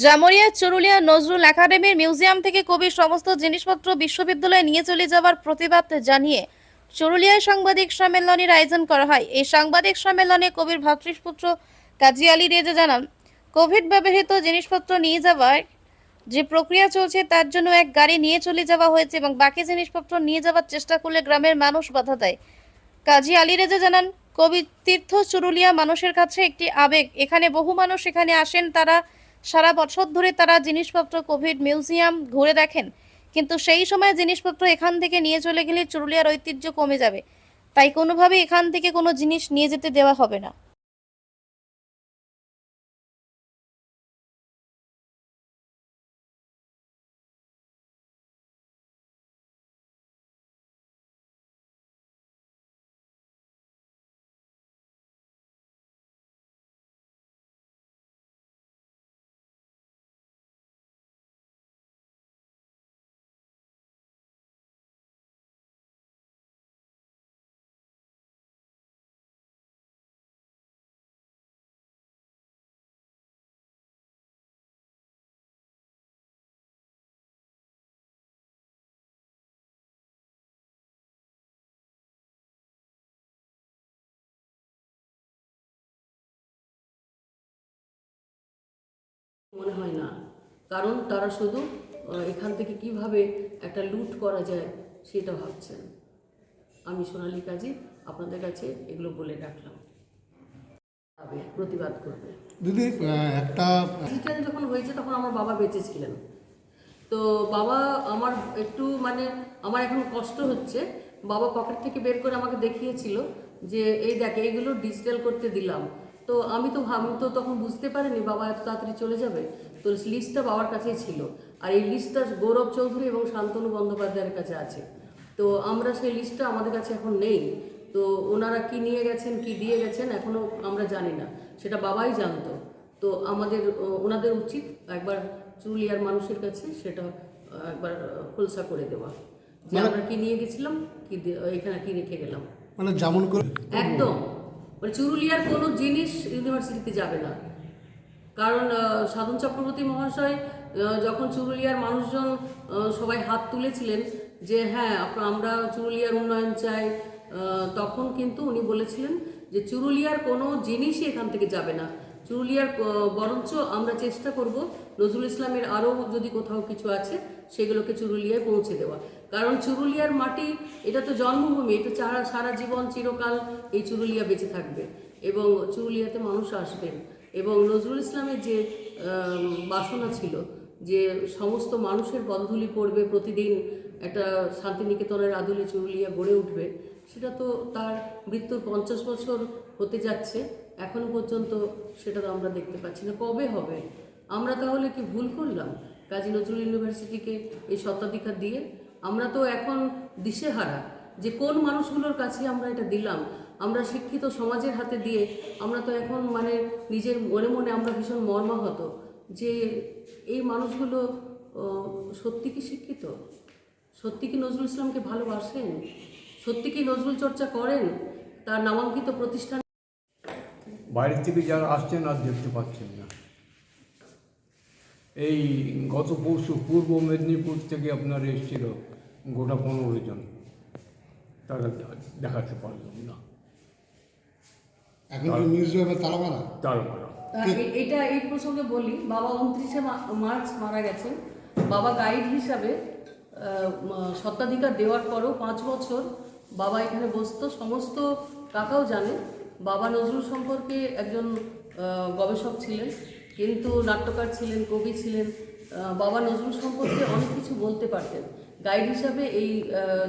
জামুরিয়া, চরুলিয়া, নজরুল একাডেমির মিউজিয়াম থেকে কবির সমস্ত জিনিসপত্র বিশ্ববিদ্যালয়ে নিয়ে চলে যাওয়ার প্রতিবাদ জানিয়ে চরুলিয়ায় সাংবাদিক সম্মেলনের আয়োজন করা হয়। এই সাংবাদিক সম্মেলনে কবির ভাতৃপুত্র কাজী আলী রেজা জানান, কোভিড ব্যবহৃত জিনিসপত্র নিয়ে যাওয়ার যে প্রক্রিয়া চলছে তার জন্য এক গাড়ি নিয়ে চলে যাওয়া হয়েছে এবং বাকি জিনিসপত্র নিয়ে যাওয়ার চেষ্টা করলে গ্রামের মানুষ বাধা দেয়। কাজী আলী রেজা জানান, কবি তীর্থ চুরুলিয়া মানুষের কাছে একটি আবেগ। এখানে বহু মানুষ এখানে আসেন, তারা সারা বছর ধরে তারা জিনিসপত্র, কোভিড মিউজিয়াম ঘুরে দেখেন। কিন্তু সেই সময় জিনিসপত্র এখান থেকে নিয়ে চলে গেলে চুরুলিয়ার ঐতিহ্য কমে যাবে। তাই কোনোভাবে এখান থেকে কোনো জিনিস নিয়ে যেতে দেওয়া হবে না। মনে হয় না। কারণ তারা শুধু এখান থেকে কীভাবে একটা লুট করা যায় সেটা ভাবছেন। আমি সোনালী কাজী আপনাদের কাছে এগুলো বলে রাখলাম। তবে প্রতিবাদ করবে। দিদি একটা ডিজিটাল যখন হয়েছে তখন আমার বাবা বেঁচে ছিলেন। তো বাবা আমার একটু মানে আমার এখন কষ্ট হচ্ছে। বাবা পকেট থেকে বের করে আমাকে দেখিয়েছিল যে এই দেখ এইগুলো ডিজিটাল করতে দিলাম। তো আমি তো ভাব তো তখন বুঝতে পারিনি বাবা এত তাড়াতাড়ি চলে যাবে? তো লিস্টটা বাবার কাছেই ছিল। আর এই লিস্টটা গৌরব চৌধুরী এবং শান্তনু বন্দ্যোপাধ্যায়ের কাছে আছে। তো আমরা সেই লিস্টটা আমাদের কাছে এখন নেই। তো ওনারা কি নিয়ে গেছেন কি দিয়ে গেছেন এখনও আমরা জানি না। সেটা বাবাই জানতো। তো আমাদের ওনাদের উচিত একবার চুরুলিয়ার মানুষের কাছে সেটা একবার খোলসা করে দেওয়া। যে আমরা কি নিয়ে গেছিলাম কি এখানে কি রেখে গেলাম। মানে যেমন করে একদম। মানে চুরুলিয়ার কোনো জিনিস ইউনিভার্সিটিতে যাবে না। কারণ সাধন চক্রবর্তী মহাশয় যখন চুরুলিয়ার মানুষজন সবাই হাত তুলেছিলেন যে হ্যাঁ আমরা চুরুলিয়ার উন্নয়ন চাই। তখন কিন্তু উনি বলেছিলেন যে, চুরুলিয়ার কোনো জিনিসই এখান থেকে যাবে না। চুরুলিয়ার বরঞ্চ আমরা চেষ্টা করব নজরুল ইসলামের আরও যদি কোথাও কিছু আছে, সেগুলোকে চুরুলিয়ায় পৌঁছে দেওয়া কারণ চুরুলিয়ার মাটি, এটা তো জন্মভূমি, এটা সারা সারা জীবন চিরকাল এই চুরুলিয়া বেঁচে থাকবে এবং চুরুলিয়াতে মানুষ আসবেন। এবং নজরুল ইসলামের যে বাসনা ছিল যে সমস্ত মানুষের বন্ধুলি পড়বে, প্রতিদিন একটা শান্তিনিকেতনের আদলে চুরুলিয়া গড়ে উঠবে, সেটা তো তার মৃত্যুর পঞ্চাশ বছর হতে যাচ্ছে। এখনও পর্যন্ত সেটা তো আমরা দেখতে পাচ্ছি না। কবে হবে? আমরা তাহলে কি ভুল করলাম? কাজী নজরুল ইউনিভার্সিটিকে এই স্বত্বাধিকার দিয়ে আমরা তো এখন দিশেহারা যে কোন মানুষগুলোর কাছে আমরা এটা দিলাম। আমরা শিক্ষিত সমাজের হাতে দিয়ে আমরা তো এখন মানে নিজের মনে মনে আমরা ভীষণ মর্মাহত যে এই মানুষগুলো সত্যি কি শিক্ষিত? সত্যি কি নজরুল ইসলামকে ভালোবাসেন? সত্যি কি নজরুল চর্চা করেন? তার নামাঙ্কিত প্রতিষ্ঠান বাইরে থেকে যারা আসছেন আর দেখতে পাচ্ছেন না। এই গত পরশু পূর্ব মেদিনীপুর থেকে আপনার এসেছিল গোটা পনেরো জন। তারা দেখাতে পারলাম না। এখন কি মিউজিয়ামে তালা মারা তার মারা এটা এই প্রসঙ্গে বলি বাবা উনত্রিশে মার্চ মারা গেছেন। বাবা গাইড হিসাবে স্বত্বাধিকার দেওয়ার পরও পাঁচ বছর বাবা এখানে বসতো সমস্ত কাকাও জানে। বাবা নজরুল সম্পর্কে একজন গবেষক ছিলেন। কিন্তু নাট্যকার ছিলেন, কবি ছিলেন। বাবা নজরুল সম্পর্কে অনেক কিছু বলতে পারতেন। গাইড হিসাবে এই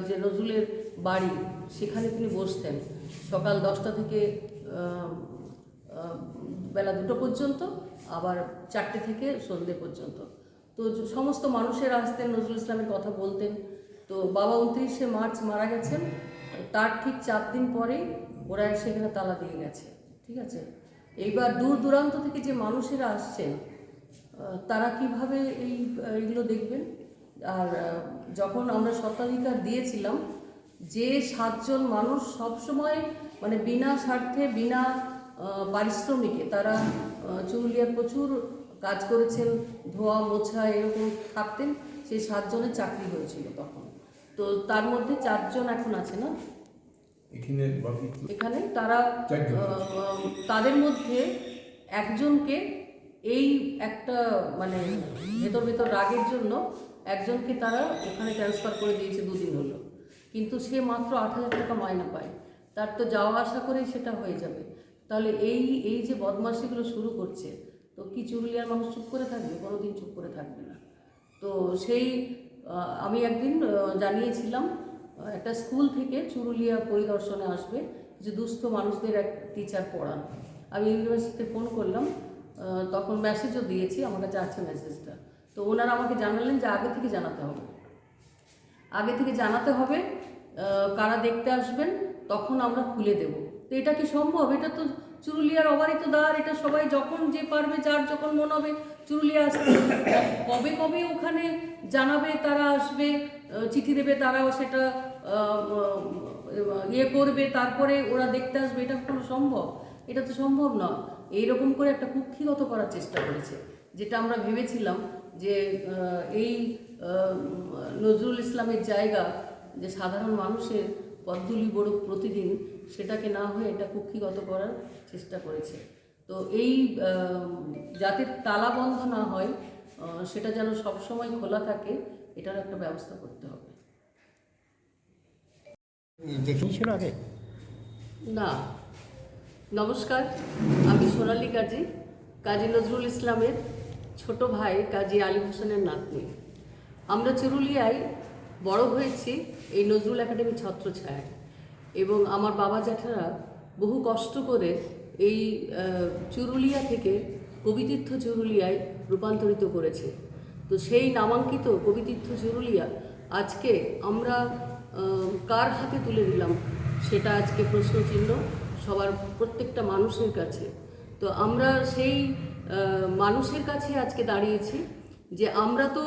যে নজরুলের বাড়ি, সেখানে তিনি বসতেন। সকাল দশটা থেকে বেলা দুটো পর্যন্ত, আবার চারটে থেকে সন্ধ্যে পর্যন্ত। তো সমস্ত মানুষের আসতেন, নজরুল ইসলামের কথা বলতেন। তো বাবা উনত্রিশে মার্চ মারা গেছেন। তার ঠিক চার দিন পরেই ওরা এসে এখানে তালা দিয়ে গেছে, ঠিক আছে? এইবার দূর দূরান্ত থেকে যে মানুষেরা আসছেন তারা কীভাবে এই এইগুলো দেখবেন? আর যখন আমরা স্বত্বাধিকার দিয়েছিলাম, যে সাতজন মানুষ সবসময় মানে বিনা স্বার্থে, বিনা পারিশ্রমিকে তারা চুরুলিয়ার প্রচুর কাজ করেছেন, ধোয়া, মোছা, এরকম থাকতেন, সেই সাতজনের চাকরি হয়েছিল তখন। তো তার মধ্যে চারজন এখন আছে না? এখানে এখানে তারা তাদের মধ্যে একজনকে এই একটা মানে ভেতর ভেতর রাগের জন্য একজনকে তারা ওখানে ট্রান্সফার করে দিয়েছে দুদিন হলো। কিন্তু সে মাত্র আট হাজার টাকা মাইনা পায়। তার তো যাওয়া আসা করেই সেটা হয়ে যাবে। তাহলে এই এই যে বদমাশিগুলো শুরু করছে তো কি চুরুলিয়ার মানুষ চুপ করে থাকবে? কোনোদিন চুপ করে থাকবে না। তো সেই আমি একদিন জানিয়েছিলাম একটা স্কুল থেকে চুরুলিয়া পরিদর্শনে আসবে কিছু দুস্থ মানুষদের এক টিচার পড়ান। আমি ইউনিভার্সিটিতে ফোন করলাম তখন মেসেজও দিয়েছি, আমার কাছে আছে মেসেজটা তো ওনারা আমাকে জানালেন যে আগে থেকে জানাতে হবে। আগে থেকে জানাতে হবে কারা দেখতে আসবেন, তখন আমরা খুলে দেব। তো এটা কি সম্ভব? এটা তো চুরুলিয়ার অবারিত দ্বার, এটা সবাই যখন যে পারবে, যার যখন মনে হবে, চুরুলিয়া আসবে। কবে কবে ওখানে জানাবে, তারা আসবে চিঠি দেবে, তারাও সেটা ইয়ে করবে, তারপরে ওরা দেখতে আসবে, এটা কোনো সম্ভব। এটা তো সম্ভব না এইরকম করে একটা কুক্ষিগত করার চেষ্টা করেছে। যেটা আমরা ভেবেছিলাম যে এই নজরুল ইসলামের জায়গা যে সাধারণ মানুষের পদ্মলি বড় প্রতিদিন, সেটাকে না হয়ে এটা কুক্ষিগত করার চেষ্টা করেছে। তো এই যাতে তালা বন্ধ না হয় সেটা যেন সবসময় খোলা থাকে এটার একটা ব্যবস্থা করতে হবে। আগে? না। নমস্কার আমি সোনালী কাজী কাজী নজরুল ইসলামের ছোট ভাই কাজী আলী হোসেনের নাতনি। আমরা চুরুলিয়ায় বড় হয়েছি এই নজরুল একাডেমি ছত্রছায়ায় এবং আমার বাবা জ্যাঠারা বহু কষ্ট করে এই চুরুলিয়া থেকে কবিতীর্থ চুরুলিয়ায় রূপান্তরিত করেছে। তো সেই নামাঙ্কিত কবিতীর্থ জুরুলিয়া আজকে আমরা কার হাতে তুলে দিলাম সেটা আজকে প্রশ্নচিহ্ন সবার প্রত্যেকটা মানুষের কাছে। তো আমরা সেই মানুষের কাছে আজকে দাঁড়িয়েছি যে আমরা তো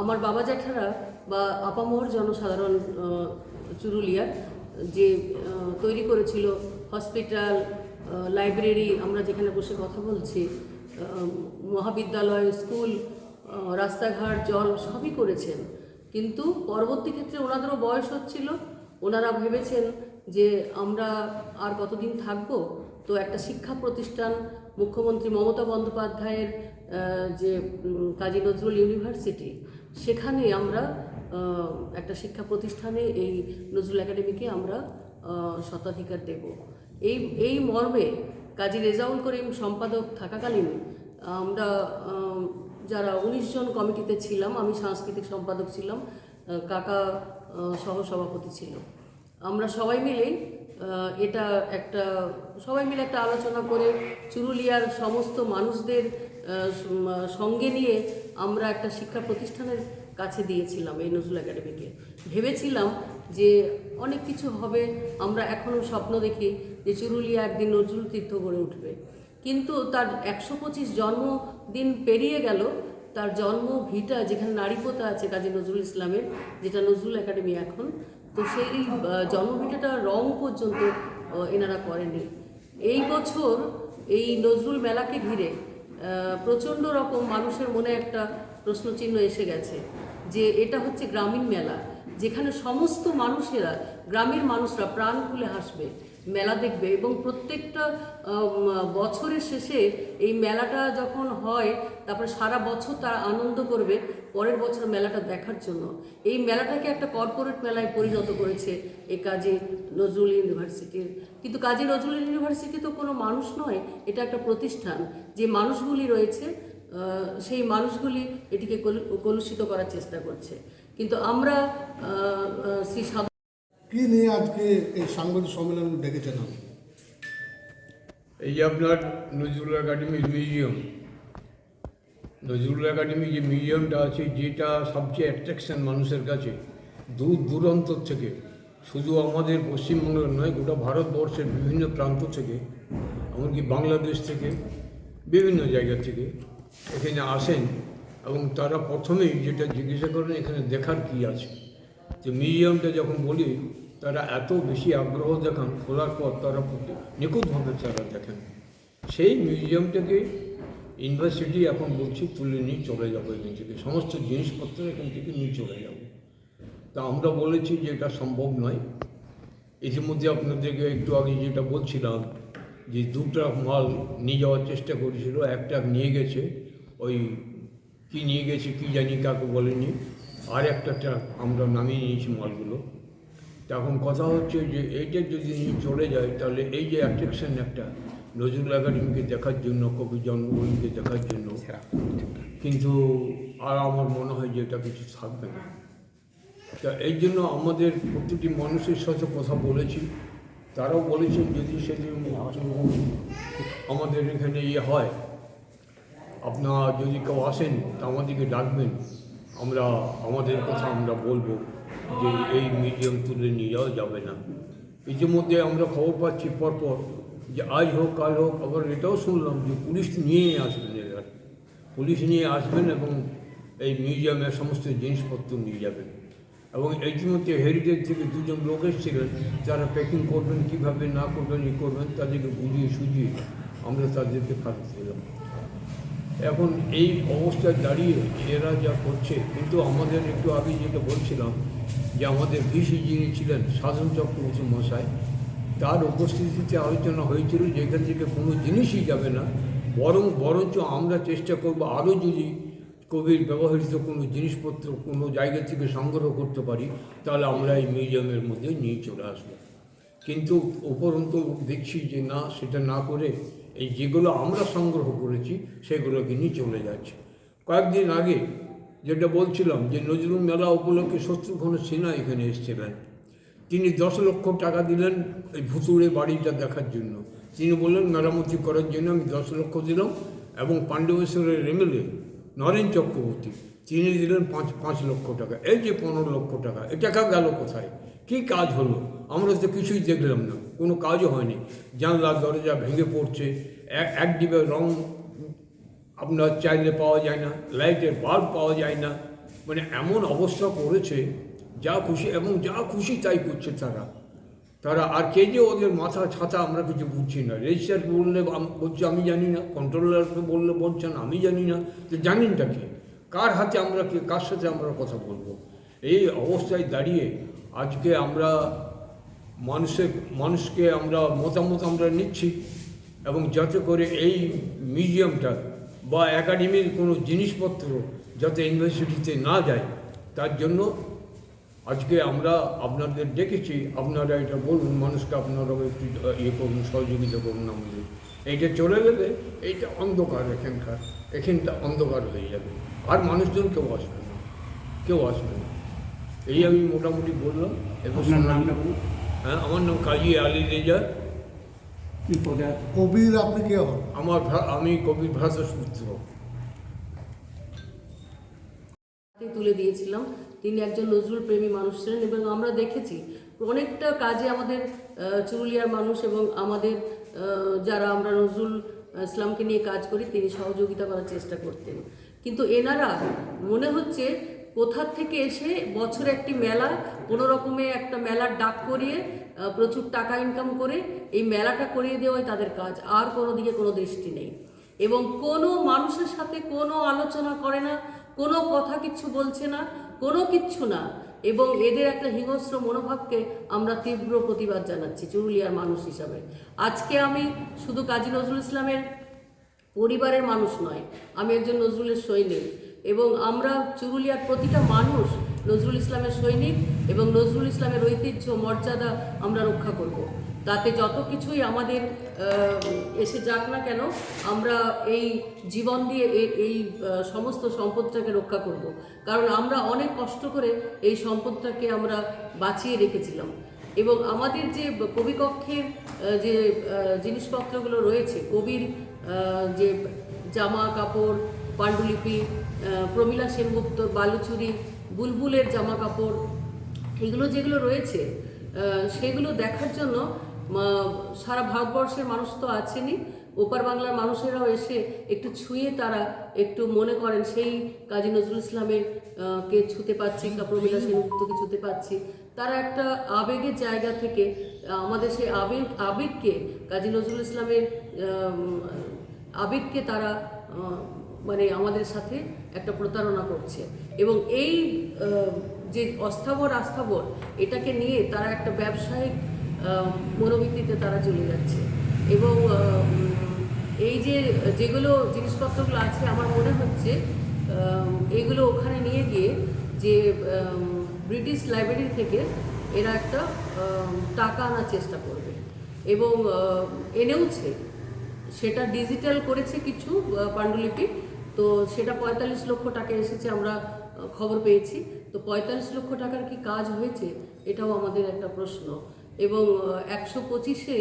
আমার বাবা জ্যাঠারা বা আপামর জনসাধারণ চুরুলিয়ার যে তৈরি করেছিল হসপিটাল লাইব্রেরি, আমরা যেখানে বসে কথা বলছি মহাবিদ্যালয়, স্কুল রাস্তাঘাট, জল সবই করেছেন। কিন্তু পরবর্তী ক্ষেত্রে ওনাদেরও বয়স হচ্ছিল। ওনারা ভেবেছেন যে আমরা আর কতদিন থাকব? তো একটা শিক্ষা প্রতিষ্ঠান, মুখ্যমন্ত্রী মমতা বন্দ্যোপাধ্যায়ের যে কাজী নজরুল ইউনিভার্সিটি, সেখানে আমরা একটা শিক্ষা প্রতিষ্ঠানে এই নজরুল একাডেমিকে আমরা স্বত্বাধিকার দেব। এই এই মর্মে কাজী রেজাউল করিম সম্পাদক থাকাকালীন আমরা যারা উনিশ জন কমিটিতে ছিলাম, আমি সাংস্কৃতিক সম্পাদক ছিলাম কাকা সহসভাপতি ছিল। আমরা সবাই মিলেই এটা একটা, সবাই মিলে একটা আলোচনা করে চুরুলিয়ার সমস্ত মানুষদের সঙ্গে নিয়ে আমরা একটা শিক্ষা প্রতিষ্ঠানের কাছে দিয়েছিলাম এই নজরুল একাডেমিকে। ভেবেছিলাম যে অনেক কিছু হবে, আমরা এখনও স্বপ্ন দেখি যে চুরুলিয়া একদিন নজরুল তীর্থ গড়ে উঠবে। কিন্তু তার একশো পঁচিশ জন্মদিন পেরিয়ে গেল। তার জন্ম ভিটা, যেখানে নারীপোতা আছে কাজী নজরুল ইসলামের, যেটা নজরুল একাডেমি এখন। তো সেই জন্মভিটাটা রং পর্যন্ত এনারা করেনি এই বছর এই নজরুল মেলাকে ঘিরে প্রচণ্ড রকম মানুষের মনে একটা প্রশ্নচিহ্ন এসে গেছে যে এটা হচ্ছে গ্রামীণ মেলা, যেখানে সমস্ত মানুষেরা, গ্রামের মানুষরা প্রাণ খুলে হাসবে। মেলা দেখবে এবং প্রত্যেকটা বছরের শেষে এই মেলাটা যখন হয়, তারপরে সারা বছর তারা আনন্দ করবে পরের বছর মেলাটা দেখার জন্য। এই মেলাটাকে একটা কর্পোরেট মেলায় পরিণত করেছে এই কাজী নজরুল ইউনিভার্সিটির কিন্তু কাজী নজরুল ইউনিভার্সিটি তো কোনো মানুষ নয়, এটা একটা প্রতিষ্ঠান। যে মানুষগুলি রয়েছে সেই মানুষগুলি এটিকে কলু- কলুষিত করার চেষ্টা করছে। কিন্তু আমরা শ্রী কি নিয়ে আজকে এই সাংবাদিক সম্মেলন ডেকেছেন আপনি? এই যে আপনার Nazrul academy museum. Nazrul academy যে মিউজিয়ামটা আছে, যেটা সবচেয়ে অ্যাট্রাকশন মানুষের কাছে দূর দূরান্তর থেকে, শুধু আমাদের পশ্চিমবঙ্গের নয়, গোটা ভারতবর্ষের বিভিন্ন প্রান্ত থেকে, এমনকি বাংলাদেশ থেকে, বিভিন্ন জায়গা থেকে এখানে আসেন এবং তারা প্রথমেই যেটা জিজ্ঞাসা করেন, এখানে দেখার কি আছে? যে মিউজিয়ামটা যখন বলি তারা এত বেশি আগ্রহ দেখান, খোলার পর তারা নিখুঁতভাবে তারা দেখেন। সেই মিউজিয়ামটাকে ইউনিভার্সিটি এখন বলছি, তুলে নিয়ে চলে যাব এখান থেকে। সমস্ত জিনিসপত্র এখান থেকে নিয়ে চলে যাব। তা আমরা বলেছি যে এটা সম্ভব নয়। ইতিমধ্যে আপনাদেরকে একটু আগে যেটা বলছিলাম, যে দু ট্রাক মাল নিয়ে যাওয়ার চেষ্টা করেছিল এক ট্রাক নিয়ে গেছে, ওই কি নিয়ে গেছে কি জানি কাকে বলেনি, আর একটা ট্রাক আমরা নামিয়ে নিয়েছি মালগুলো। তা এখন কথা হচ্ছে যে এইটা যদি নিয়ে চলে যায় তাহলে এই যে অ্যাট্রাকশন একটা নজরুল একাডেমিকে দেখার জন্য কবি জন্মভূমিকে দেখার জন্য। কিন্তু আর আমার মনে হয় যে এটা কিছু থাকবে না। তা এই জন্য আমাদের প্রতিটি মানুষের সাথে কথা বলেছি। তারাও বলেছেন যদি সেদিন আমাদের এখানে ইয়ে হয় আপনারা যদি কেউ আসেন তা আমাদেরকে ডাকবেন। আমরা আমাদের কথা আমরা বলব। যে এই মিউজিয়াম তুলে নিয়ে যাওয়া যাবে না। ইতিমধ্যে আমরা খবর পাচ্ছি পরপর যে আজ হোক, কাল হোক, আবার এটাও শুনলাম যে পুলিশ নিয়ে আসবেন এবার। পুলিশ নিয়ে আসবেন এবং এই মিউজিয়ামের সমস্ত জিনিসপত্র নিয়ে যাবেন। এবং ইতিমধ্যে হেরিটেজ থেকে দুজন লোক এসেছিলেন, যারা প্যাকিং করবেন, কীভাবে না করবেন ই করবেন, তাদেরকে বুঝিয়ে সুঝিয়ে আমরা তাদেরকে ফেরত দিলাম। এখন এই অবস্থায় দাঁড়িয়ে এরা যা করছে, কিন্তু আমাদের একটু আগে যেটা বলছিলাম যে আমাদের ভিসি যিনি ছিলেন, সাধন চক্রবর্তী মশাই তার উপস্থিতিতে আলোচনা হয়েছিল যেখান থেকে কোনো জিনিসই যাবে না, বরং বরঞ্চ আমরা চেষ্টা করব আরও যদি কবির ব্যবহৃত কোনো জিনিসপত্র কোনো জায়গা থেকে সংগ্রহ করতে পারি, তাহলে আমরা এই মিউজিয়ামের মধ্যে নিয়ে চলে আসব। কিন্তু উপরন্তু দেখছি যে না, সেটা না করে এই যেগুলো আমরা সংগ্রহ করেছি, সেগুলোকে নিয়ে চলে যাচ্ছে। কয়েকদিন আগে যেটা বলছিলাম যে নজরুল মেলা উপলক্ষে শত্রুঘ্ন সিনহা এখানে এসেছিলেন। তিনি দশ লক্ষ টাকা দিলেন এই ভুতুড়ে বাড়িটা দেখার জন্য। তিনি বললেন, মেরামতি করার জন্য আমি দশ লক্ষ দিলাম এবং পাণ্ডবেশ্বরের এমএলএ নরেন চক্রবর্তী, তিনি দিলেন পাঁচ পাঁচ লক্ষ টাকা। এই যে পনেরো লক্ষ টাকা এ টাকা গেল কোথায়? কী কাজ হলো? আমরা তো কিছুই দেখলাম না। কোনো কাজও হয়নি। জানলা, দরজা ভেঙে পড়ছে। এক ডিবে রং আপনার চাইলে পাওয়া যায় না, লাইটের বাল্ব পাওয়া যায় না। মানে এমন অবস্থা করেছে, যা খুশি এবং যা খুশি তাই করছে তারা। তারা আর কে যে ওদের মাথা ছাতা আমরা কিছু বুঝছি না। রেজিস্টার বললে বলছে, আমি জানি না। কন্ট্রোলারকে বললে বলছেন আমি জানি না। তো জানেনটা কি? কার হাতে আমরা কে কার সাথে আমরা কথা বলব? এই অবস্থায় দাঁড়িয়ে আজকে আমরা মানুষের মানুষকে আমরা মতামত আমরা নিচ্ছি এবং যাতে করে এই মিউজিয়ামটা বা একাডেমির কোনো জিনিসপত্র যাতে ইউনিভার্সিটিতে না যায় তার জন্য আজকে আমরা আপনাদের ডেকেছি। আপনারা এটা বলুন মানুষকে আপনারাও একটু ইয়ে করুন সহযোগিতা করুন আমাদের। এইটা চলে গেলে এইটা অন্ধকার এখানকার এখানটা অন্ধকার হয়ে যাবে। আর মানুষজন কেউ আসবে না কেউ আসবে না। এই আমি মোটামুটি বললাম। এবং নামটা হ্যাঁ আমার নাম কাজী আলী রেজা কি পদে কবির আপনি কে হন? আমার আমি কবি ভ্রাতসপুত্র হাতে তুলে দিয়েছিলাম? তিনি একজন নজরুল প্রেমী মানুষ ছিলেন এবং আমরা দেখেছি অনেকটা কাজে আমাদের চুরুলিয়ার মানুষ এবং আমাদের যারা আমরা নজরুল ইসলামকে নিয়ে কাজ করি তিনি সহযোগিতা করার চেষ্টা করতেন। কিন্তু এনারা মনে হচ্ছে কোথার থেকে এসে বছরে একটি মেলা, কোনো রকমে একটা মেলার ডাক করিয়ে প্রচুর টাকা ইনকাম করে এই মেলাটা করিয়ে দেওয়াই তাদের কাজ। আর কোনো দিকে কোনো দৃষ্টি নেই। এবং কোনো মানুষের সাথে কোনো আলোচনা করে না, কোনো কথা কিচ্ছু বলছে না, কোনো কিচ্ছু না। এবং এদের একটা হিংস্র মনোভাবকে আমরা তীব্র প্রতিবাদ জানাচ্ছি চুরুলিয়ার মানুষ হিসাবে। আজকে আমি শুধু কাজী নজরুল ইসলামের পরিবারের মানুষ নয়, আমি একজন নজরুলের সৈনিক। এবং আমরা চুরুলিয়ার প্রতিটা মানুষ নজরুল ইসলামের সৈনিক এবং নজরুল ইসলামের ঐতিহ্য, মর্যাদা আমরা রক্ষা করব। তাতে যত কিছুই আমাদের এসে যাক না কেন, আমরা এই জীবন দিয়ে এই সমস্ত সম্পদটাকে রক্ষা করব। কারণ আমরা অনেক কষ্ট করে এই সম্পদটাকে আমরা বাঁচিয়ে রেখেছিলাম এবং আমাদের যে কবিকক্ষের যে জিনিসপত্রগুলো রয়েছে, কবির যে জামা কাপড়, পাণ্ডুলিপি প্রমীলা সেনগুপ্ত, বালুচুরি, বুলবুলের জামা কাপড় এগুলো যেগুলো রয়েছে সেগুলো দেখার জন্য সারা ভারতবর্ষের মানুষ তো আছেনই ওপার বাংলার মানুষেরাও এসে একটু ছুঁয়ে তারা একটু মনে করেন, সেই কাজী নজরুল ইসলামের কে ছুতে পাচ্ছি বা প্রমীলা সেনগুপ্তকে ছুতে পাচ্ছি। তারা একটা আবেগের জায়গা থেকে, আমাদের সেই আবেগ, আবেগকে, কাজী নজরুল ইসলামের আবেগকে তারা মানে আমাদের সাথে একটা প্রতারণা করছে। এবং এই যে অস্থাবর আস্থাবর এটাকে নিয়ে তারা একটা ব্যবসায়িক মনোবৃত্তিতে তারা চলে যাচ্ছে। এবং এই যে যেগুলো জিনিসপত্রগুলো আছে আমার মনে হচ্ছে আহ, এইগুলো ওখানে নিয়ে গিয়ে যে ব্রিটিশ লাইব্রেরি থেকে এরা একটা টাকা আনার চেষ্টা করবে। এবং এনেওছে। সেটা ডিজিটাল করেছে কিছু পাণ্ডুলিপি। তো সেটা পঁয়তাল্লিশ লক্ষ টাকা এসেছে আমরা খবর পেয়েছি। তো পঁয়তাল্লিশ লক্ষ টাকার কি কাজ হয়েছে? এটাও আমাদের একটা প্রশ্ন। এবং একশো পঁচিশে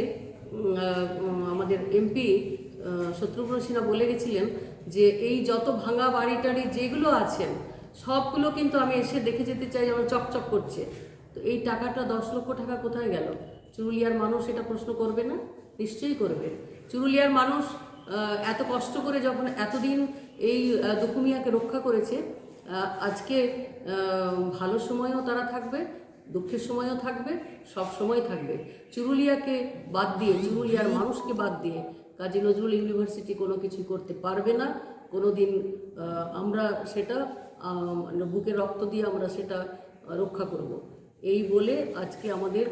আমাদের এমপি শত্রুঘ্ন সিনহা বলে গেছিলেন যে এই যত ভাঙা বাড়ি টাড়ি যেগুলো আছেন, সবগুলো কিন্তু আমি এসে দেখে যেতে চাই যেমন চকচক করছে। তো এই টাকাটা দশ লক্ষ টাকা কোথায় গেল? চুরুলিয়ার মানুষ এটা প্রশ্ন করবে না? নিশ্চয়ই করবে। চুরুলিয়ার মানুষ এত কষ্ট করে যখন এতদিন এই দুখুমিয়াকে রক্ষা করেছে। আজকে ভালো সময়েও তারা থাকবে, দুঃখের সময়ও থাকবে, সব সময় থাকবে। চুরুলিয়াকে বাদ দিয়ে, চুরুলিয়ার মানুষকে বাদ দিয়ে কাজী নজরুল ইউনিভার্সিটি কোনো কিছু করতে পারবে না। কোনো দিন আমরা সেটা বুকে রক্ত দিয়ে আমরা সেটা রক্ষা করব। এই বলে আজকে আমাদের